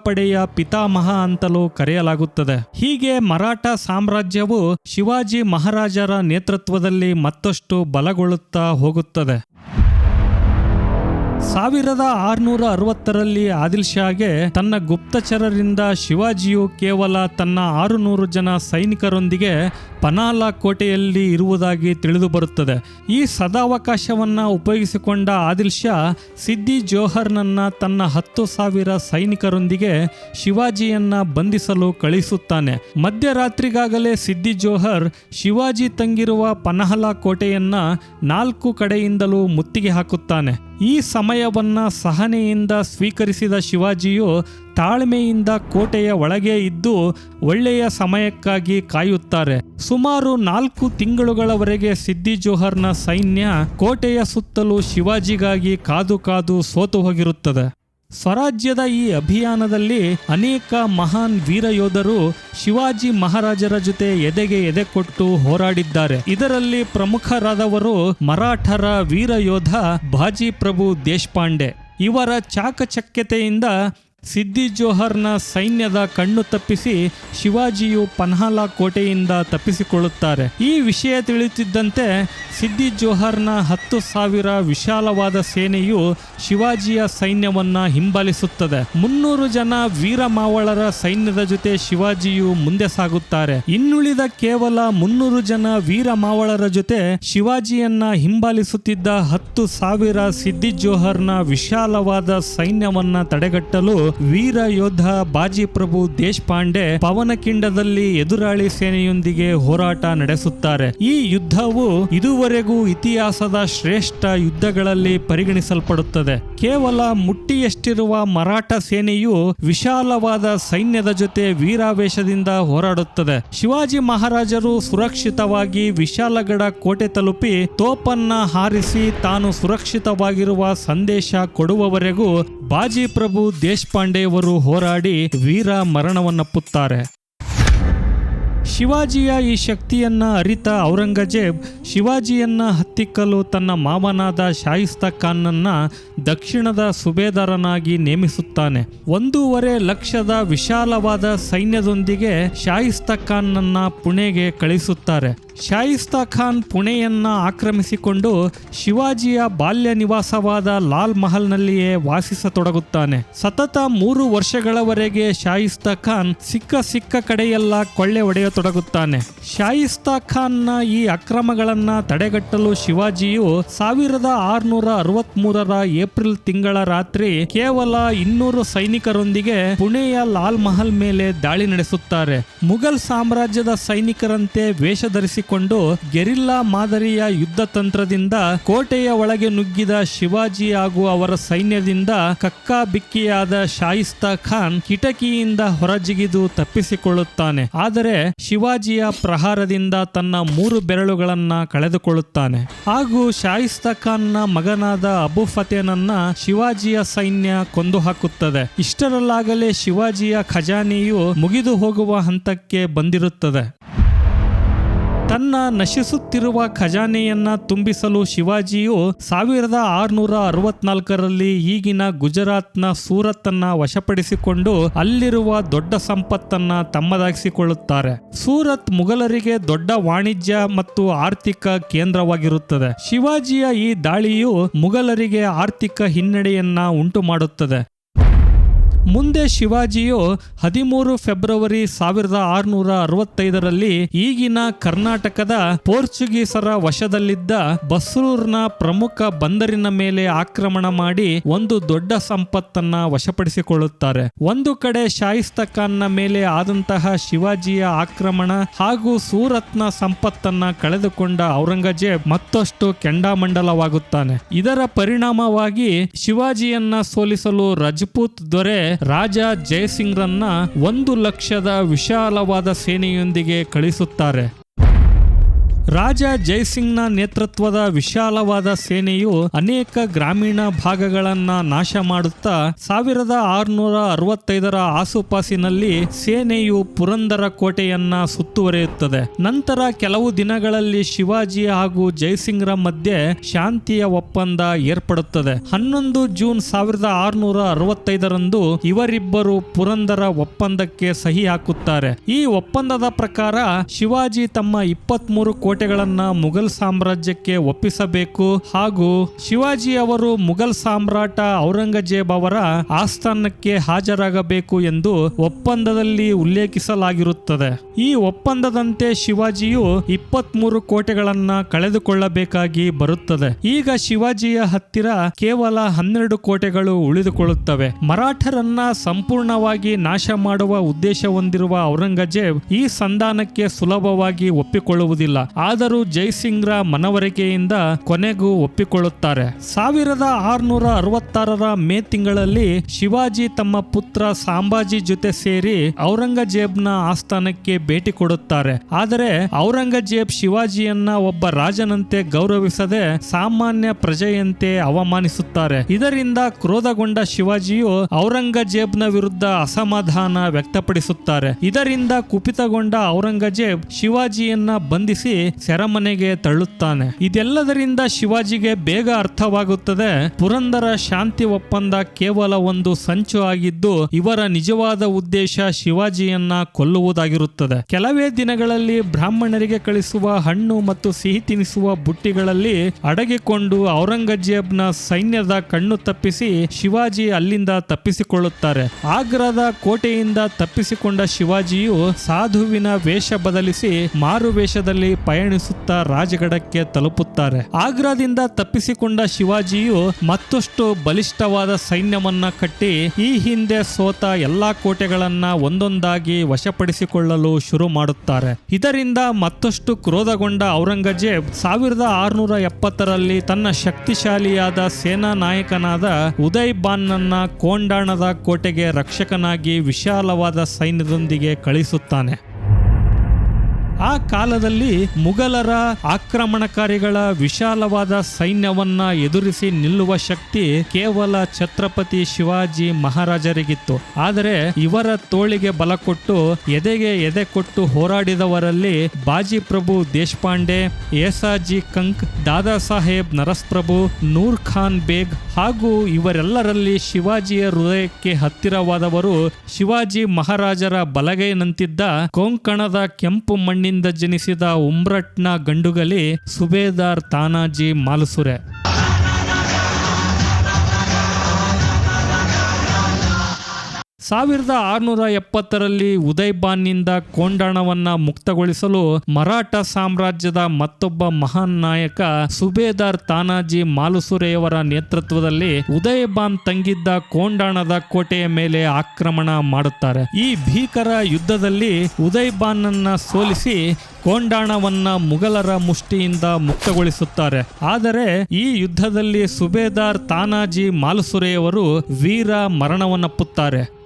ನೌಕಾಪಡೆಯ ಪಿತಾಮಹ ಅಂತಲೂ ಕರೆಯಲಾಗುತ್ತದೆ. ಹೀಗೆ ಮರಾಠ ಸಾಮ್ರಾಜ್ಯವು ಶಿವಾಜಿ ಮಹಾರಾಜರ ನೇತೃತ್ವದಲ್ಲಿ ಮತ್ತಷ್ಟು ಬಲಗೊಳ್ಳುತ್ತಾ ಹೋಗುತ್ತದೆ. ಸಾವಿರದ ಆರುನೂರ ಅರವತ್ತರಲ್ಲಿ ಆದಿಲ್ ಶಾಗೆ ತನ್ನ ಗುಪ್ತಚರರಿಂದ ಶಿವಾಜಿಯು ಕೇವಲ ತನ್ನ ಆರುನೂರು ಜನ ಸೈನಿಕರೊಂದಿಗೆ ಪನಾಲಾ ಕೋಟೆಯಲ್ಲಿ ಇರುವುದಾಗಿ ತಿಳಿದು ಬರುತ್ತದೆ ಈ ಸದಾವಕಾಶವನ್ನು ಉಪಯೋಗಿಸಿಕೊಂಡ ಆದಿಲ್ ಶಾ ಸಿದ್ದಿ ಜೋಹರ್ನನ್ನ ತನ್ನ ಹತ್ತು ಸಾವಿರ ಸೈನಿಕರೊಂದಿಗೆ ಶಿವಾಜಿಯನ್ನು ಬಂಧಿಸಲು ಕಳಿಸುತ್ತಾನೆ ಮಧ್ಯರಾತ್ರಿಗಾಗಲೇ ಸಿದ್ದಿ ಜೋಹರ್ ಶಿವಾಜಿ ತಂಗಿರುವ ಪನಹಲಾ ಕೋಟೆಯನ್ನು ನಾಲ್ಕು ಕಡೆಯಿಂದಲೂ ಮುತ್ತಿಗೆ ಹಾಕುತ್ತಾನೆ. ಈ ಸಮಯವನ್ನ ಸಹನೆಯಿಂದ ಸ್ವೀಕರಿಸಿದ ಶಿವಾಜಿಯು ತಾಳ್ಮೆಯಿಂದ ಕೋಟೆಯ ಒಳಗೆ ಇದ್ದು ಒಳ್ಳೆಯ ಸಮಯಕ್ಕಾಗಿ ಕಾಯುತ್ತಾರೆ. ಸುಮಾರು ನಾಲ್ಕು ತಿಂಗಳುಗಳವರೆಗೆ ಸಿದ್ದಿ ಜೋಹರ್ನ ಸೈನ್ಯ ಕೋಟೆಯ ಸುತ್ತಲೂ ಶಿವಾಜಿಗಾಗಿ ಕಾದು ಕಾದು ಸೋತು ಹೋಗಿರುತ್ತದೆ. ಸ್ವರಾಜ್ಯದ ಈ ಅಭಿಯಾನದಲ್ಲಿ ಅನೇಕ ಮಹಾನ್ ವೀರ ಯೋಧರು ಶಿವಾಜಿ ಮಹಾರಾಜರ ಜೊತೆ ಎದೆಗೆ ಎದೆ ಕೊಟ್ಟು ಹೋರಾಡಿದ್ದಾರೆ. ಇದರಲ್ಲಿ ಪ್ರಮುಖರಾದವರು ಮರಾಠರ ವೀರ ಯೋಧ ಬಾಜಿ ಪ್ರಭು ದೇಶಪಾಂಡೆ. ಇವರ ಚಾಕಚಕ್ಯತೆಯಿಂದ ಸಿದ್ದಿ ಜೋಹರ್ನ ಸೈನ್ಯದ ಕಣ್ಣು ತಪ್ಪಿಸಿ ಶಿವಾಜಿಯು ಪನ್ಹಾಲ ಕೋಟೆಯಿಂದ ತಪ್ಪಿಸಿಕೊಳ್ಳುತ್ತಾರೆ. ಈ ವಿಷಯ ತಿಳಿಯುತ್ತಿದ್ದಂತೆ ಸಿದ್ದಿ ಜೋಹರ್ನ ಹತ್ತು ಸಾವಿರ ವಿಶಾಲವಾದ ಸೇನೆಯು ಶಿವಾಜಿಯ ಸೈನ್ಯವನ್ನ ಹಿಂಬಾಲಿಸುತ್ತದೆ. ಮುನ್ನೂರು ಜನ ವೀರ ಮಾವಳರ ಸೈನ್ಯದ ಜೊತೆ ಶಿವಾಜಿಯು ಮುಂದೆ ಸಾಗುತ್ತಾರೆ. ಇನ್ನುಳಿದ ಕೇವಲ ಮುನ್ನೂರು ಜನ ವೀರ ಮಾವಳರ ಜೊತೆ ಶಿವಾಜಿಯನ್ನ ಹಿಂಬಾಲಿಸುತ್ತಿದ್ದ ಹತ್ತು ಸಾವಿರ ಸಿದ್ದಿ ಜೋಹರ್ನ ವಿಶಾಲವಾದ ಸೈನ್ಯವನ್ನ ತಡೆಗಟ್ಟಲು ವೀರ ಯೋಧ ಬಾಜಿ ಪ್ರಭು ದೇಶಪಾಂಡೆ ಪವನಕಿಂಡದಲ್ಲಿ ಎದುರಾಳಿ ಸೇನೆಯೊಂದಿಗೆ ಹೋರಾಟ ನಡೆಸುತ್ತಾರೆ. ಈ ಯುದ್ಧವು ಇದುವರೆಗೂ ಇತಿಹಾಸದ ಶ್ರೇಷ್ಠ ಯುದ್ಧಗಳಲ್ಲಿ ಪರಿಗಣಿಸಲ್ಪಡುತ್ತದೆ. ಕೇವಲ ಮುಟ್ಟಿಯಷ್ಟಿರುವ ಮರಾಠ ಸೇನೆಯು ವಿಶಾಲವಾದ ಸೈನ್ಯದ ಜೊತೆ ವೀರಾವೇಶದಿಂದ ಹೋರಾಡುತ್ತದೆ. ಶಿವಾಜಿ ಮಹಾರಾಜರು ಸುರಕ್ಷಿತವಾಗಿ ವಿಶಾಲಗಡ ಕೋಟೆ ತಲುಪಿ ತೋಪನ್ನ ಹಾರಿಸಿ ತಾನು ಸುರಕ್ಷಿತವಾಗಿರುವ ಸಂದೇಶ ಕೊಡುವವರೆಗೂ ಬಾಜಿ ಪ್ರಭು ದೇಶಪಾಂಡೆಯವರು ಹೋರಾಡಿ ವೀರ ಮರಣವನ್ನಪ್ಪುತ್ತಾರೆ. ಶಿವಾಜಿಯ ಈ ಶಕ್ತಿಯನ್ನ ಅರಿತ ಔರಂಗಜೇಬ್ ಶಿವಾಜಿಯನ್ನು ಹತ್ತಿಕ್ಕಲು ತನ್ನ ಮಾವನಾದ ಶಾಯಿಸ್ತಾ ಖಾನ್ನನ್ನು ದಕ್ಷಿಣದ ಸುಬೇದಾರನಾಗಿ ನೇಮಿಸುತ್ತಾನೆ. ಒಂದೂವರೆ ಲಕ್ಷದ ವಿಶಾಲವಾದ ಸೈನ್ಯದೊಂದಿಗೆ ಶಾಯಿಸ್ತಾ ಖಾನ್ನನ್ನು ಪುಣೆಗೆ ಕಳಿಸುತ್ತಾರೆ. ಶಾಯಿಸ್ತಾ ಖಾನ್ ಪುಣೆಯನ್ನ ಆಕ್ರಮಿಸಿಕೊಂಡು ಶಿವಾಜಿಯ ಬಾಲ್ಯ ನಿವಾಸವಾದ ಲಾಲ್ ಮಹಲ್ನಲ್ಲಿಯೇ ವಾಸಿಸತೊಡಗುತ್ತಾನೆ. ಸತತ ಮೂರು ವರ್ಷಗಳವರೆಗೆ ಶಾಯಿಸ್ತಾ ಖಾನ್ ಸಿಕ್ಕ ಸಿಕ್ಕ ಕಡೆಯೆಲ್ಲ ಕೊಳ್ಳೆ ಹೊಡೆಯತೊಡಗುತ್ತಾನೆ ಶಾಯಿಸ್ತಾ ಖಾನ್ನ ಈ ಅಕ್ರಮಗಳನ್ನ ತಡೆಗಟ್ಟಲು ಶಿವಾಜಿಯು ಸಾವಿರದ ಆರುನೂರ ಅರವತ್ಮೂರರ ಏಪ್ರಿಲ್ ತಿಂಗಳ ರಾತ್ರಿ ಕೇವಲ ಇನ್ನೂರು ಸೈನಿಕರೊಂದಿಗೆ ಪುಣೆಯ ಲಾಲ್ ಮಹಲ್ ಮೇಲೆ ದಾಳಿ ನಡೆಸುತ್ತಾರೆ. ಮುಘಲ್ ಸಾಮ್ರಾಜ್ಯದ ಸೈನಿಕರಂತೆ ವೇಷ ಧರಿಸಿಕೊಂಡು ಗೆರಿಲ್ಲಾ ಮಾದರಿಯ ಯುದ್ಧ ತಂತ್ರದಿಂದ ಕೋಟೆಯ ಒಳಗೆ ನುಗ್ಗಿದ ಶಿವಾಜಿ ಹಾಗೂ ಅವರ ಸೈನ್ಯದಿಂದ ಕಕ್ಕಾ ಬಿಕ್ಕಿಯಾದ ಶಾಯಿಸ್ತಾ ಖಾನ್ ಕಿಟಕಿಯಿಂದ ಹೊರಜಿಗಿದು ತಪ್ಪಿಸಿಕೊಳ್ಳುತ್ತಾನೆ. ಆದರೆ ಶಿವಾಜಿಯ ಪ್ರಹಾರದಿಂದ ತನ್ನ ಮೂರು ಬೆರಳುಗಳನ್ನು ಕಳೆದುಕೊಳ್ಳುತ್ತಾನೆ. ಹಾಗೂ ಶಾಯಿಸ್ತ ಖಾನ್ನ ಮಗನಾದ ಅಬು ಫತೇನನ್ನ ಶಿವಾಜಿಯ ಸೈನ್ಯ ಕೊಂದು ಹಾಕುತ್ತದೆ ಇಷ್ಟರಲ್ಲಾಗಲೇ ಶಿವಾಜಿಯ ಖಜಾನೆಯು ಮುಗಿದು ಹೋಗುವ ಹಂತಕ್ಕೆ ಬಂದಿರುತ್ತದೆ. ತನ್ನ ನಶಿಸುತ್ತಿರುವ ಖಜಾನೆಯನ್ನ ತುಂಬಿಸಲು ಶಿವಾಜಿಯು ಸಾವಿರದ ಆರುನೂರ ಅರವತ್ನಾಲ್ಕರಲ್ಲಿ ಈಗಿನ ಗುಜರಾತ್ನ ಸೂರತ್ತನ್ನ ವಶಪಡಿಸಿಕೊಂಡು ಅಲ್ಲಿರುವ ದೊಡ್ಡ ಸಂಪತ್ತನ್ನ ತಮ್ಮದಾಗಿಸಿಕೊಳ್ಳುತ್ತಾರೆ. ಸೂರತ್ ಮುಘಲರಿಗೆ ದೊಡ್ಡ ವಾಣಿಜ್ಯ ಮತ್ತು ಆರ್ಥಿಕ ಕೇಂದ್ರವಾಗಿರುತ್ತದೆ. ಶಿವಾಜಿಯ ಈ ದಾಳಿಯು ಮುಘಲರಿಗೆ ಆರ್ಥಿಕ ಹಿನ್ನಡೆಯನ್ನ ಉಂಟು ಮಾಡುತ್ತದೆ ಮುಂದೆ ಶಿವಾಜಿಯು ಹದಿಮೂರು ಫೆಬ್ರವರಿ ಸಾವಿರದ ಆರುನೂರ ಅರವತ್ತೈದರಲ್ಲಿ ಈಗಿನ ಕರ್ನಾಟಕದ ಪೋರ್ಚುಗೀಸರ ವಶದಲ್ಲಿದ್ದ ಬಸ್ರೂರ್ನ ಪ್ರಮುಖ ಬಂದರಿನ ಮೇಲೆ ಆಕ್ರಮಣ ಮಾಡಿ ಒಂದು ದೊಡ್ಡ ಸಂಪತ್ತನ್ನ ವಶಪಡಿಸಿಕೊಳ್ಳುತ್ತಾರೆ. ಒಂದು ಕಡೆ ಶಾಯಿಸ್ತ ಖಾನ್ನ ಮೇಲೆ ಆದಂತಹ ಶಿವಾಜಿಯ ಆಕ್ರಮಣ ಹಾಗೂ ಸೂರತ್ನ ಸಂಪತ್ತನ್ನ ಕಳೆದುಕೊಂಡ ಔರಂಗಜೇಬ್ ಮತ್ತಷ್ಟು ಕೆಂಡಾಮಂಡಲವಾಗುತ್ತಾನೆ. ಇದರ ಪರಿಣಾಮವಾಗಿ ಶಿವಾಜಿಯನ್ನ ಸೋಲಿಸಲು ರಜಪೂತ್ ದೊರೆ ರಾಜ ಜಯಸಿಂಗ್ರನ್ನ ಒಂದು ಲಕ್ಷದ ವಿಶಾಲವಾದ ಸೇನೆಯೊಂದಿಗೆ ಕಳಿಸುತ್ತಾರೆ. ರಾಜ ಜೈಸಿಂಗ್ನ ನೇತೃತ್ವದ ವಿಶಾಲವಾದ ಸೇನೆಯು ಅನೇಕ ಗ್ರಾಮೀಣ ಭಾಗಗಳನ್ನ ನಾಶ ಮಾಡುತ್ತಾ ಸಾವಿರದ ಆರುನೂರ ಅರವತ್ತೈದರ ಆಸುಪಾಸಿನಲ್ಲಿ ಸೇನೆಯು ಪುರಂದರ ಕೋಟೆಯನ್ನ ಸುತ್ತುವರಿಯುತ್ತದೆ. ನಂತರ ಕೆಲವು ದಿನಗಳಲ್ಲಿ ಶಿವಾಜಿ ಹಾಗೂ ಜೈಸಿಂಗ್ರ ಮಧ್ಯೆ ಶಾಂತಿಯ ಒಪ್ಪಂದ ಏರ್ಪಡುತ್ತದೆ. ಹನ್ನೊಂದು ಜೂನ್ ಸಾವಿರದ ಆರುನೂರ ಅರವತ್ತೈದರಂದು ಇವರಿಬ್ಬರು ಪುರಂದರ ಒಪ್ಪಂದಕ್ಕೆ ಸಹಿ ಹಾಕುತ್ತಾರೆ. ಈ ಒಪ್ಪಂದದ ಪ್ರಕಾರ ಶಿವಾಜಿ ತಮ್ಮ ಇಪ್ಪತ್ಮೂರು ಕೋಟೆಗಳನ್ನ ಮುಘಲ್ ಸಾಮ್ರಾಜ್ಯಕ್ಕೆ ಒಪ್ಪಿಸಬೇಕು ಹಾಗೂ ಶಿವಾಜಿ ಅವರು ಮುಘಲ್ ಸಾಮ್ರಾಟ ಔರಂಗಜೇಬ್ ಅವರ ಆಸ್ಥಾನಕ್ಕೆ ಹಾಜರಾಗಬೇಕು ಎಂದು ಒಪ್ಪಂದದಲ್ಲಿ ಉಲ್ಲೇಖಿಸಲಾಗಿರುತ್ತದೆ. ಈ ಒಪ್ಪಂದದಂತೆ ಶಿವಾಜಿಯು ಇಪ್ಪತ್ಮೂರು ಕೋಟೆಗಳನ್ನ ಕಳೆದುಕೊಳ್ಳಬೇಕಾಗಿ ಬರುತ್ತದೆ. ಈಗ ಶಿವಾಜಿಯ ಹತ್ತಿರ ಕೇವಲ ಹನ್ನೆರಡು ಕೋಟೆಗಳು ಉಳಿದುಕೊಳ್ಳುತ್ತವೆ. ಮರಾಠರನ್ನ ಸಂಪೂರ್ಣವಾಗಿ ನಾಶ ಮಾಡುವ ಉದ್ದೇಶ ಹೊಂದಿರುವ ಔರಂಗಜೇಬ್ ಈ ಸಂಧಾನಕ್ಕೆ ಸುಲಭವಾಗಿ ಒಪ್ಪಿಕೊಳ್ಳುವುದಿಲ್ಲ. ಆದರೂ ಜೈಸಿಂಗ್ರ ಮನವರಿಕೆಯಿಂದ ಕೊನೆಗೂ ಒಪ್ಪಿಕೊಳ್ಳುತ್ತಾರೆ. ಸಾವಿರದ ಆರುನೂರ ಅರವತ್ತಾರರ ಮೇ ತಿಂಗಳಲ್ಲಿ ಶಿವಾಜಿ ತಮ್ಮ ಪುತ್ರ ಸಾಂಬಾಜಿ ಜೊತೆ ಸೇರಿ ಔರಂಗಜೇಬ್ನ ಆಸ್ಥಾನಕ್ಕೆ ಭೇಟಿ ಕೊಡುತ್ತಾರೆ. ಆದರೆ ಔರಂಗಜೇಬ್ ಶಿವಾಜಿಯನ್ನ ಒಬ್ಬ ರಾಜನಂತೆ ಗೌರವಿಸದೆ ಸಾಮಾನ್ಯ ಪ್ರಜೆಯಂತೆ ಅವಮಾನಿಸುತ್ತಾರೆ. ಇದರಿಂದ ಕ್ರೋಧಗೊಂಡ ಶಿವಾಜಿಯು ಔರಂಗಜೇಬ್ನ ವಿರುದ್ಧ ಅಸಮಾಧಾನ ವ್ಯಕ್ತಪಡಿಸುತ್ತಾರೆ. ಇದರಿಂದ ಕುಪಿತಗೊಂಡ ಔರಂಗಜೇಬ್ ಶಿವಾಜಿಯನ್ನ ಬಂಧಿಸಿ ಸೆರೆಮನೆಗೆ ತಳ್ಳುತ್ತಾನೆ. ಇದೆಲ್ಲದರಿಂದ ಶಿವಾಜಿಗೆ ಬೇಗ ಅರ್ಥವಾಗುತ್ತದೆ. ಪುರಂದರ ಶಾಂತಿ ಒಪ್ಪಂದ ಕೇವಲ ಒಂದು ಸಂಚು ಆಗಿದ್ದು, ಇವರ ನಿಜವಾದ ಉದ್ದೇಶ ಶಿವಾಜಿಯನ್ನ ಕೊಲ್ಲುವುದಾಗಿರುತ್ತದೆ. ಕೆಲವೇ ದಿನಗಳಲ್ಲಿ ಬ್ರಾಹ್ಮಣರಿಗೆ ಕಳಿಸುವ ಹಣ್ಣು ಮತ್ತು ಸಿಹಿ ತಿನಿಸುವ ಬುಟ್ಟಿಗಳಲ್ಲಿ ಅಡಗಿಕೊಂಡು ಔರಂಗಜೇಬ್ನ ಸೈನ್ಯದ ಕಣ್ಣು ತಪ್ಪಿಸಿ ಶಿವಾಜಿ ಅಲ್ಲಿಂದ ತಪ್ಪಿಸಿಕೊಳ್ಳುತ್ತಾರೆ. ಆಗ್ರಾದ ಕೋಟೆಯಿಂದ ತಪ್ಪಿಸಿಕೊಂಡ ಶಿವಾಜಿಯು ಸಾಧುವಿನ ವೇಷ ಬದಲಿಸಿ ಮಾರು ವೇಷದಲ್ಲಿ ಪಯಣಿಸುತ್ತಾ ರಾಜಗಡಕ್ಕೆ ತಲುಪುತ್ತಾರೆ. ಆಗ್ರಾದಿಂದ ತಪ್ಪಿಸಿಕೊಂಡ ಶಿವಾಜಿಯು ಮತ್ತಷ್ಟು ಬಲಿಷ್ಠವಾದ ಸೈನ್ಯವನ್ನ ಕಟ್ಟಿ ಈ ಹಿಂದೆ ಸೋತ ಎಲ್ಲಾ ಕೋಟೆಗಳನ್ನ ಒಂದೊಂದಾಗಿ ವಶಪಡಿಸಿಕೊಳ್ಳಲು ಶುರು ಮಾಡುತ್ತಾರೆ. ಇದರಿಂದ ಮತ್ತಷ್ಟು ಕ್ರೋಧಗೊಂಡ ಔರಂಗಜೇಬ್ ಸಾವಿರದ ಆರುನೂರ ಎಪ್ಪತ್ತರಲ್ಲಿ ತನ್ನ ಶಕ್ತಿಶಾಲಿಯಾದ ಸೇನಾ ನಾಯಕನಾದ ಉದಯ್ ಬಾನ್ನನ್ನ ಕೋಂಡಾಣದ ಕೋಟೆಗೆ ರಕ್ಷಕನಾಗಿ ವಿಶಾಲವಾದ ಸೈನ್ಯದೊಂದಿಗೆ ಕಳಿಸುತ್ತಾನೆ. ಆ ಕಾಲದಲ್ಲಿ ಮುಘಲರ ಆಕ್ರಮಣಕಾರಿಗಳ ವಿಶಾಲವಾದ ಸೈನ್ಯವನ್ನ ಎದುರಿಸಿ ನಿಲ್ಲುವ ಶಕ್ತಿ ಕೇವಲ ಛತ್ರಪತಿ ಶಿವಾಜಿ ಮಹಾರಾಜರಿಗಿತ್ತು. ಆದರೆ ಇವರ ತೋಳಿಗೆ ಬಲ ಕೊಟ್ಟು, ಎದೆಗೆ ಎದೆ ಕೊಟ್ಟು ಹೋರಾಡಿದವರಲ್ಲಿ ಬಾಜಿ ಪ್ರಭು ದೇಶಪಾಂಡೆ, ಏಸಾಜಿ ಕಂಕ್ ದಾದಾ ಸಾಹೇಬ್ ನರಸ್ಪ್ರಭು, ನೂರ್ ಖಾನ್ ಬೇಗ್ ಹಾಗೂ ಇವರೆಲ್ಲರಲ್ಲಿ ಶಿವಾಜಿಯ ಹೃದಯಕ್ಕೆ ಹತ್ತಿರವಾದವರು ಶಿವಾಜಿ ಮಹಾರಾಜರ ಬಲಗೈನಂತಿದ್ದ ಕೊಂಕಣದ ಕೆಂಪು ಮಣ್ಣಿನಿಂದ ಜನಿಸಿದ ಉಮ್ರಟ್ನ ಗಂಡುಗಲಿ ಸುಬೇದಾರ್ ತಾನಾಜಿ ಮಾಲುಸುರೆ. ಸಾವಿರದ ಆರುನೂರ ಎಪ್ಪತ್ತರಲ್ಲಿ ಉದಯ್ ಕೊಂಡಾಣವನ್ನ ಮುಕ್ತಗೊಳಿಸಲು ಮರಾಠ ಸಾಮ್ರಾಜ್ಯದ ಮತ್ತೊಬ್ಬ ಮಹಾನ್ ನಾಯಕ ಸುಬೇದಾರ್ ತಾನಾಜಿ ಮಾಲುಸುರೆಯವರ ನೇತೃತ್ವದಲ್ಲಿ ಉದಯ್ ಬಾನ್ ತಂಗಿದ್ದ ಕೋಂಡಾಣದ ಕೋಟೆಯ ಮೇಲೆ ಆಕ್ರಮಣ ಮಾಡುತ್ತಾರೆ. ಈ ಭೀಕರ ಯುದ್ಧದಲ್ಲಿ ಉದಯ್ ಸೋಲಿಸಿ ಕೊಂಡಾಣವನ್ನ ಮುಗಲರ ಮುಷ್ಟಿಯಿಂದ ಮುಕ್ತಗೊಳಿಸುತ್ತಾರೆ. ಆದರೆ ಈ ಯುದ್ಧದಲ್ಲಿ ಸುಬೇದಾರ್ ತಾನಾಜಿ ಮಾಲುಸುರೆಯವರು ವೀರ ಮರಣವನ್ನಪ್ಪುತ್ತಾರೆ.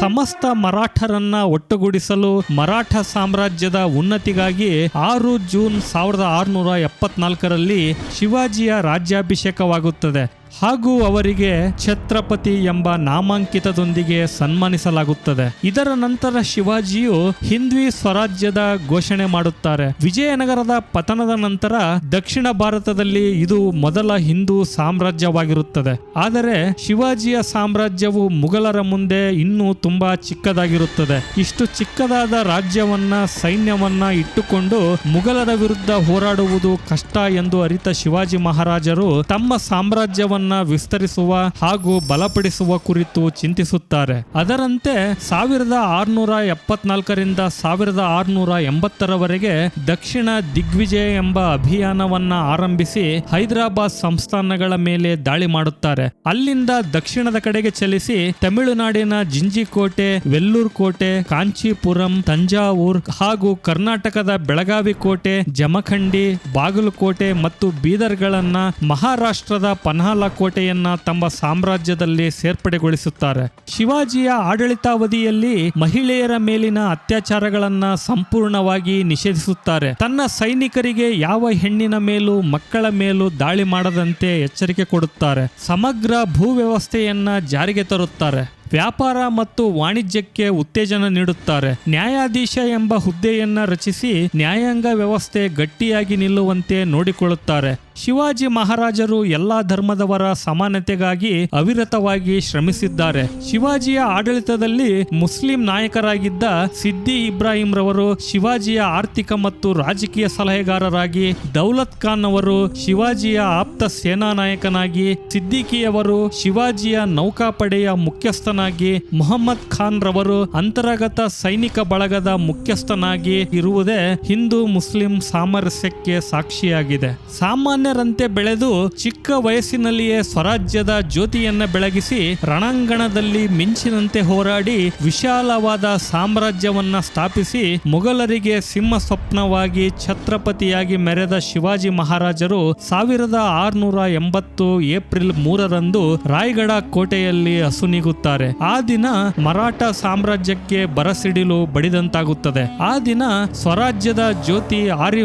ಸಮಸ್ತ ಮರಾಠರನ್ನ ಒಟ್ಟುಗೂಡಿಸಲು ಮರಾಠ ಸಾಮ್ರಾಜ್ಯದ ಉನ್ನತಿಗಾಗಿ ಆರು ಜೂನ್ ಸಾವಿರದ ಆರುನೂರ ಎಪ್ಪತ್ನಾಲ್ಕರಲ್ಲಿ ಶಿವಾಜಿಯ ರಾಜ್ಯಾಭಿಷೇಕವಾಗುತ್ತದೆ. ಹಾಗೂ ಅವರಿಗೆ ಛತ್ರಪತಿ ಎಂಬ ನಾಮಾಂಕಿತದೊಂದಿಗೆ ಸನ್ಮಾನಿಸಲಾಗುತ್ತದೆ. ಇದರ ನಂತರ ಶಿವಾಜಿಯು ಹಿಂದ್ವಿ ಸ್ವರಾಜ್ಯದ ಘೋಷಣೆ ಮಾಡುತ್ತಾರೆ. ವಿಜಯನಗರದ ಪತನದ ನಂತರ ದಕ್ಷಿಣ ಭಾರತದಲ್ಲಿ ಇದು ಮೊದಲ ಹಿಂದೂ ಸಾಮ್ರಾಜ್ಯವಾಗಿರುತ್ತದೆ. ಆದರೆ ಶಿವಾಜಿಯ ಸಾಮ್ರಾಜ್ಯವು ಮುಘಲರ ಮುಂದೆ ಇನ್ನೂ ತುಂಬಾ ಚಿಕ್ಕದಾಗಿರುತ್ತದೆ. ಇಷ್ಟು ಚಿಕ್ಕದಾದ ರಾಜ್ಯವನ್ನ, ಸೈನ್ಯವನ್ನ ಇಟ್ಟುಕೊಂಡು ಮುಘಲರ ವಿರುದ್ಧ ಹೋರಾಡುವುದು ಕಷ್ಟ ಎಂದು ಅರಿತ ಶಿವಾಜಿ ಮಹಾರಾಜರು ತಮ್ಮ ಸಾಮ್ರಾಜ್ಯವನ್ನ ವಿಸ್ತರಿಸುವ ಹಾಗೂ ಬಲಪಡಿಸುವ ಕುರಿತು ಚಿಂತಿಸುತ್ತಾರೆ. ಅದರಂತೆ ಸಾವಿರದ ಆರುನೂರ ಎಪ್ಪತ್ನಾಲ್ಕರಿಂದ ಸಾವಿರದ ಆರುನೂರ ಎಂಬತ್ತರವರೆಗೆ ದಕ್ಷಿಣ ದಿಗ್ವಿಜಯ ಎಂಬ ಅಭಿಯಾನವನ್ನ ಆರಂಭಿಸಿ ಹೈದರಾಬಾದ್ ಸಂಸ್ಥಾನಗಳ ಮೇಲೆ ದಾಳಿ ಮಾಡುತ್ತಾರೆ. ಅಲ್ಲಿಂದ ದಕ್ಷಿಣದ ಕಡೆಗೆ ಚಲಿಸಿ ತಮಿಳುನಾಡಿನ ಜಿಂಜಿಕೋಟೆ ವೆಲ್ಲೂರ್ ಕೋಟೆ ಕಾಂಚೀಪುರಂ, ತಂಜಾವೂರ್ ಹಾಗೂ ಕರ್ನಾಟಕದ ಬೆಳಗಾವಿ ಕೋಟೆ, ಜಮಖಂಡಿ, ಬಾಗಲಕೋಟೆ ಮತ್ತು ಬೀದರ್ಗಳನ್ನ ಮಹಾರಾಷ್ಟ್ರದ ಪನ್ಹಾಲ ಕೋಟೆಯನ್ನ ತಮ್ಮ ಸಾಮ್ರಾಜ್ಯದಲ್ಲಿ ಸೇರ್ಪಡೆಗೊಳಿಸುತ್ತಾರೆ. ಶಿವಾಜಿಯ ಆಡಳಿತಾವಧಿಯಲ್ಲಿ ಮಹಿಳೆಯರ ಮೇಲಿನ ಅತ್ಯಾಚಾರಗಳನ್ನ ಸಂಪೂರ್ಣವಾಗಿ ನಿಷೇಧಿಸುತ್ತಾರೆ. ತನ್ನ ಸೈನಿಕರಿಗೆ ಯಾವ ಹೆಣ್ಣಿನ ಮೇಲೂ ಮಕ್ಕಳ ಮೇಲೂ ದಾಳಿ ಮಾಡದಂತೆ ಎಚ್ಚರಿಕೆ ಕೊಡುತ್ತಾರೆ. ಸಮಗ್ರ ಭೂ ವ್ಯವಸ್ಥೆಯನ್ನ ಜಾರಿಗೆ ತರುತ್ತಾರೆ. ವ್ಯಾಪಾರ ಮತ್ತು ವಾಣಿಜ್ಯಕ್ಕೆ ಉತ್ತೇಜನ ನೀಡುತ್ತಾರೆ. ನ್ಯಾಯಾಧೀಶ ಎಂಬ ಹುದ್ದೆಯನ್ನ ರಚಿಸಿ ನ್ಯಾಯಾಂಗ ವ್ಯವಸ್ಥೆ ಗಟ್ಟಿಯಾಗಿ ನಿಲ್ಲುವಂತೆ ನೋಡಿಕೊಳ್ಳುತ್ತಾರೆ. ಶಿವಾಜಿ ಮಹಾರಾಜರು ಎಲ್ಲಾ ಧರ್ಮದವರ ಸಮಾನತೆಗಾಗಿ ಅವಿರತವಾಗಿ ಶ್ರಮಿಸಿದ್ದಾರೆ. ಶಿವಾಜಿಯ ಆಡಳಿತದಲ್ಲಿ ಮುಸ್ಲಿಂ ನಾಯಕರಾಗಿದ್ದ ಸಿದ್ದಿ ಇಬ್ರಾಹಿಂ ರವರು ಶಿವಾಜಿಯ ಆರ್ಥಿಕ ಮತ್ತು ರಾಜಕೀಯ ಸಲಹೆಗಾರರಾಗಿ, ದೌಲತ್ ಖಾನ್ ಅವರು ಶಿವಾಜಿಯ ಆಪ್ತ ಸೇನಾ ನಾಯಕನಾಗಿ ಸಿದ್ದಿಕಿಯವರು ಶಿವಾಜಿಯ ನೌಕಾಪಡೆಯ ಮುಖ್ಯಸ್ಥನಾಗಿ ಮೊಹಮ್ಮದ್ ಖಾನ್ ರವರು ಅಂತರ್ಗತ ಸೈನಿಕ ಬಳಗದ ಮುಖ್ಯಸ್ಥನಾಗಿ ಇರುವುದೇ ಹಿಂದೂ ಮುಸ್ಲಿಂ ಸಾಮರಸ್ಯಕ್ಕೆ ಸಾಕ್ಷಿಯಾಗಿದೆ. ಸಾಮಾನ್ಯರಂತೆ ಬೆಳೆದು ಚಿಕ್ಕ ವಯಸ್ಸಿನಲ್ಲಿಯೇ ಸ್ವರಾಜ್ಯದ ಜ್ಯೋತಿಯನ್ನ ಬೆಳಗಿಸಿ ರಣಾಂಗಣದಲ್ಲಿ ಮಿಂಚಿನಂತೆ ಹೋರಾಡಿ ವಿಶಾಲವಾದ ಸಾಮ್ರಾಜ್ಯವನ್ನ ಸ್ಥಾಪಿಸಿ ಮೊಘಲರಿಗೆ ಸಿಂಹ ಸ್ವಪ್ನವಾಗಿ ಛತ್ರಪತಿಯಾಗಿ ಮೆರೆದ ಶಿವಾಜಿ ಮಹಾರಾಜರು ಸಾವಿರದ ಆರುನೂರ ಎಂಬತ್ತು ಏಪ್ರಿಲ್ ಮೂರರಂದು ರಾಯಗಢ ಕೋಟೆಯಲ್ಲಿ ಅಸುನೀಗುತ್ತಾರೆ ಆ ದಿನ ಮರಾಠ ಸಾಮ್ರಾಜ್ಯಕ್ಕೆ ಬರಸಿಡಿಲು ಬಡಿದಂತಾಗುತ್ತದೆ. ಆ ದಿನ ಸ್ವರಾಜ್ಯದ ಜ್ಯೋತಿ ಆರಿ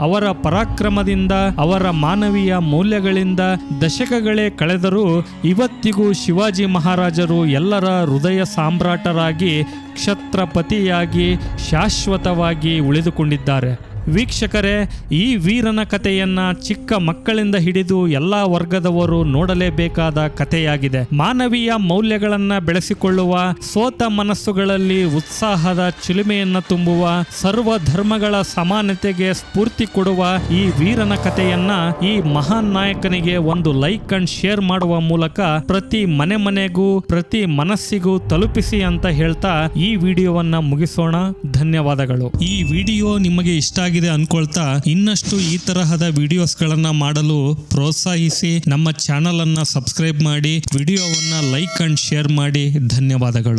ಅವರ ಪರಾಕ್ರಮದಿಂದ, ಅವರ ಮಾನವೀಯ ಮೌಲ್ಯಗಳಿಂದ ದಶಕಗಳೇ ಕಳೆದರೂ ಇವತ್ತಿಗೂ ಶಿವಾಜಿ ಮಹಾರಾಜರು ಎಲ್ಲರ ಹೃದಯ ಸಾಮ್ರಾಟರಾಗಿ ಕ್ಷತ್ರಪತಿಯಾಗಿ ಶಾಶ್ವತವಾಗಿ ಉಳಿದುಕೊಂಡಿದ್ದಾರೆ. ವೀಕ್ಷಕರೇ, ಈ ವೀರನ ಕಥೆಯನ್ನ ಚಿಕ್ಕ ಮಕ್ಕಳಿಂದ ಹಿಡಿದು ಎಲ್ಲಾ ವರ್ಗದವರು ನೋಡಲೇಬೇಕಾದ ಕಥೆಯಾಗಿದೆ. ಮಾನವೀಯ ಮೌಲ್ಯಗಳನ್ನ ಬೆಳೆಸಿಕೊಳ್ಳುವ, ಸೋತ ಮನಸ್ಸುಗಳಲ್ಲಿ ಉತ್ಸಾಹದ ಚಿಲುಮೆಯನ್ನ ತುಂಬುವ, ಸರ್ವ ಧರ್ಮಗಳ ಸಮಾನತೆಗೆ ಸ್ಫೂರ್ತಿ ಕೊಡುವ ಈ ವೀರನ ಕಥೆಯನ್ನ ಈ ಮಹಾನ್ ನಾಯಕನಿಗೆ ಒಂದು ಲೈಕ್ ಅಂಡ್ ಶೇರ್ ಮಾಡುವ ಮೂಲಕ ಪ್ರತಿ ಮನೆ ಮನೆಗೂ, ಪ್ರತಿ ಮನಸ್ಸಿಗೂ ತಲುಪಿಸಿ ಅಂತ ಹೇಳ್ತಾ ಈ ವಿಡಿಯೋವನ್ನ ಮುಗಿಸೋಣ. ಧನ್ಯವಾದಗಳು. ಈ ವಿಡಿಯೋ ನಿಮಗೆ ಇಷ್ಟ ಆಗಿದೆ ಅನ್ಕೊಳ್ತಾ ಇನ್ನಷ್ಟು ಈ ತರಹದ ವಿಡಿಯೋಸ್ ಗಳನ್ನ ಮಾಡಲು ಪ್ರೋತ್ಸಾಹಿಸಿ ನಮ್ಮ ಚಾನೆಲ್ ಅನ್ನ ಸಬ್ಸ್ಕ್ರೈಬ್ ಮಾಡಿ ವಿಡಿಯೋವನ್ನ ಲೈಕ್ ಅಂಡ್ ಶೇರ್ ಮಾಡಿ. ಧನ್ಯವಾದಗಳು.